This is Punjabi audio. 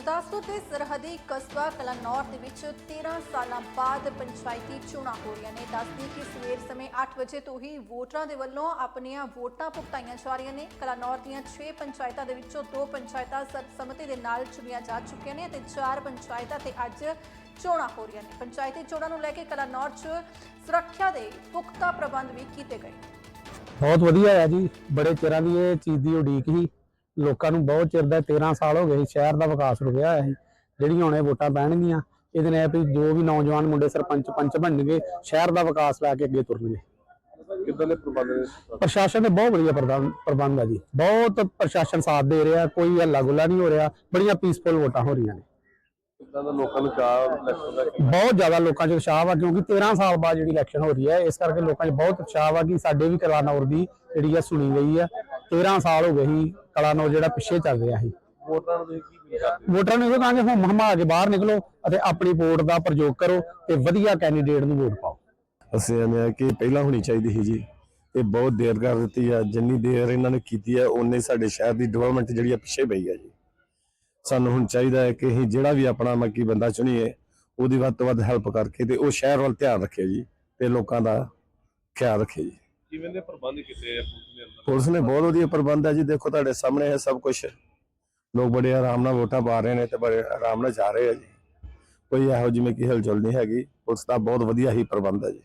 ਗੁਰਦਾਸਪੁਰ ਦੇ ਸਰਹੱਦੀ ਕਸਬਾ ਕਲਾਨੌਰ ਦੇ ਵਿੱਚ 13 ਸਾਲਾਂ ਬਾਅਦ ਪੰਚਾਇਤੀ ਚੋਣਾਂ ਹੋ ਰਹੀਆਂ ਨੇ। ਦੱਸਦੀ ਕਿ ਸਵੇਰ ਸਮੇਂ 8 ਵਜੇ ਤੋਂ ਹੀ ਵੋਟਰਾਂ ਦੇ ਵੱਲੋਂ ਆਪਣੀਆਂ ਵੋਟਾਂ ਭੁਗਤਾਈਆਂ ਜਾ ਰਹੀਆਂ ਨੇ। ਕਲਾਨੌਰ ਦੀਆਂ 6 ਪੰਚਾਇਤਾਂ ਦੇ ਵਿੱਚੋਂ ਦੋ ਪੰਚਾਇਤਾਂ ਸਰਬਸੰਮਤੀ ਦੇ ਨਾਲ ਚੁਣੀਆਂ ਜਾ ਚੁੱਕੀਆਂ ਨੇ ਅਤੇ ਚਾਰ ਪੰਚਾਇਤਾਂ ਤੇ ਅੱਜ ਚੋਣਾਂ ਹੋ ਰਹੀਆਂ ਨੇ। ਪੰਚਾਇਤੀ ਚੋਣਾਂ ਨੂੰ ਲੈ ਕੇ ਕਲਾਨੌਰ 'ਚ ਸੁਰੱਖਿਆ ਦੇ ਪੁਖਤਾ ਪ੍ਰਬੰਧ ਵੀ ਕੀਤੇ ਗਏ ਬਹੁਤ ਵਧੀਆ ਆ ਜੀ। ਬੜੇ ਚਿਰਾਂ ਦੀ ਇਹ ਚੀਜ਼ ਦੀ ਉਡੀਕ ਸੀ। ਲੋਕਾਂ ਨੂੰ ਬਹੁਤ ਚਿਰ ਦਾ 13 ਸਾਲ ਹੋ ਗਏ ਸ਼ਹਿਰ ਦਾ ਵਿਕਾਸ ਰੁਕਿਆ ਹੋਇਆ ਸੀ ਜਿਹੜੀਆਂ ਹੁਣੇ ਵੋਟਾਂ ਪੈਣਗੀਆਂ ਇਹਦੇ ਨਾਲ ਵੀ ਜੋ ਵੀ ਨੌਜਵਾਨ ਮੁੰਡੇ ਸਰਪੰਚ ਪੰਚ ਬਣਨਗੇ ਸ਼ਹਿਰ ਦਾ ਵਿਕਾਸ ਲੈ ਕੇ ਅੱਗੇ ਤੁਰਨਗੇ। ਕਿੱਦਾਂ ਦੇ ਪ੍ਰਬੰਧ ਨੇ? ਪ੍ਰਸ਼ਾਸਨ ਦੇ ਬਹੁਤ ਵਧੀਆ ਪ੍ਰਬੰਧ ਪ੍ਰਬੰਧ ਆ ਜੀ। ਬਹੁਤ ਪ੍ਰਸ਼ਾਸਨ ਸਾਥ ਦੇ ਰਿਹਾ ਕੋਈ ਹੱਲਾ ਗੁੱਲਾ ਨਹੀਂ ਹੋ ਰਿਹਾ ਬੜੀਆਂ ਪੀਸਫੁਲ ਵੋਟਾਂ ਹੋ ਰਹੀਆਂ ਨੇ। ਕਿੱਦਾਂ ਦਾ ਲੋਕਾਂ ਨੂੰ ਚਾਹ ਇਲੈਕਸ਼ਨ ਦਾ ਕੀ? ਬਹੁਤ ਜ਼ਿਆਦਾ ਲੋਕਾਂ 'ਚ ਉਤਸ਼ਾਹ ਵਾ ਕਿਉਂਕਿ 13 ਸਾਲ ਬਾਅਦ ਜਿਹੜੀ ਇਲੈਕਸ਼ਨ ਹੋ ਰਹੀ ਹੈ ਇਸ ਕਰਕੇ ਲੋਕਾਂ 'ਚ ਬਹੁਤ ਉਤਸ਼ਾਹ ਵਾ ਕਿ ਸਾਡੇ ਵੀ ਕਲਾਨੌਰ ਦੀ ਜਿਹੜੀ ਆ ਸੁਣੀ ਗਈ ਆ। 13 ਸਾਲ ਹੋ ਗਏ ਸੀ ਕਲਾਨੌਰ ਜਿਹੜਾ ਪਿੱਛੇ ਚੱਲ ਰਿਹਾ ਸੀ। ਵੋਟਰਾਂ ਨੂੰ ਤੁਸੀਂ ਕੀ ਅਪੀਲ ਕਰਦੇ ਵੋਟਰਾਂ ਨੂੰ ਇਹ ਕਹਾਂਗੇ ਹੁਮ ਹਮਾ ਕੇ ਬਾਹਰ ਨਿਕਲੋ ਅਤੇ ਆਪਣੀ ਵੋਟ ਦਾ ਪ੍ਰਯੋਗ ਕਰੋ ਤੇ ਵਧੀਆ ਕੈਂਡੀਡੇਟ ਨੂੰ ਵੋਟ ਪਾਓ। ਅਸੀਂ ਆਨੇ ਆ ਕਿ ਪਹਿਲਾਂ ਹੋਣੀ ਚਾਹੀਦੀ ਸੀ ਜੀ। ਇਹ ਬਹੁਤ ਦੇਰ ਕਰ ਦਿੱਤੀ ਆ ਜਿੰਨੀ ਦੇਰ ਇਹਨਾਂ ਨੇ ਕੀਤੀ ਆ ਉਨੇ ਸਾਡੇ ਸ਼ਹਿਰ ਦੀ ਡਿਵੈਲਪਮੈਂਟ ਜਿਹੜੀ ਆ ਪਿੱਛੇ ਪਈ ਆ ਜੀ। ਸਾਨੂੰ ਹੁਣ ਚਾਹੀਦਾ ਹੈ ਕਿ ਅਸੀਂ ਜਿਹੜਾ ਵੀ ਆਪਣਾ ਮੱਕੀ ਬੰਦਾ ਚੁਣੀਏ ਉਹਦੀ ਵੱਧ ਤੋਂ ਵੱਧ ਹੈਲਪ ਕਰਕੇ ਤੇ ਉਹ ਸ਼ਹਿਰ ਵੱਲ ਧਿਆਨ ਰੱਖੇ ਜੀ ਤੇ ਲੋਕਾਂ ਦਾ ਖਿਆਲ ਰੱਖੇ ਜੀ। ਕਿਵੇਂ ਦੇ ਪ੍ਰਬੰਧ ਕੀਤੇ ਆ ਪੁਲਿਸ ਨੇ ਅੰਦਰ? ਪੁਲਿਸ ਨੇ ਬਹੁਤ ਵਧੀਆ ਪ੍ਰਬੰਧ ਹੈ ਜੀ, ਦੇਖੋ ਤੁਹਾਡੇ ਸਾਹਮਣੇ ਹੈ ਸਭ ਕੁਝ ਲੋਕ ਬੜੇ ਆਰਾਮ ਨਾਲ ਵੋਟਾਂ ਪਾ ਰਹੇ ਨੇ ਤੇ ਬੜੇ ਆਰਾਮ ਨਾਲ ਜਾ ਰਹੇ ਆ ਜੀ। ਕੋਈ ਇਹੋ ਜਿਵੇਂ ਕਿ ਹਲਚਲ ਨਹੀਂ ਹੈਗੀ, ਪੁਲਿਸ ਦਾ ਬਹੁਤ ਵਧੀਆ ਹੀ ਪ੍ਰਬੰਧ ਹੈ ਜੀ।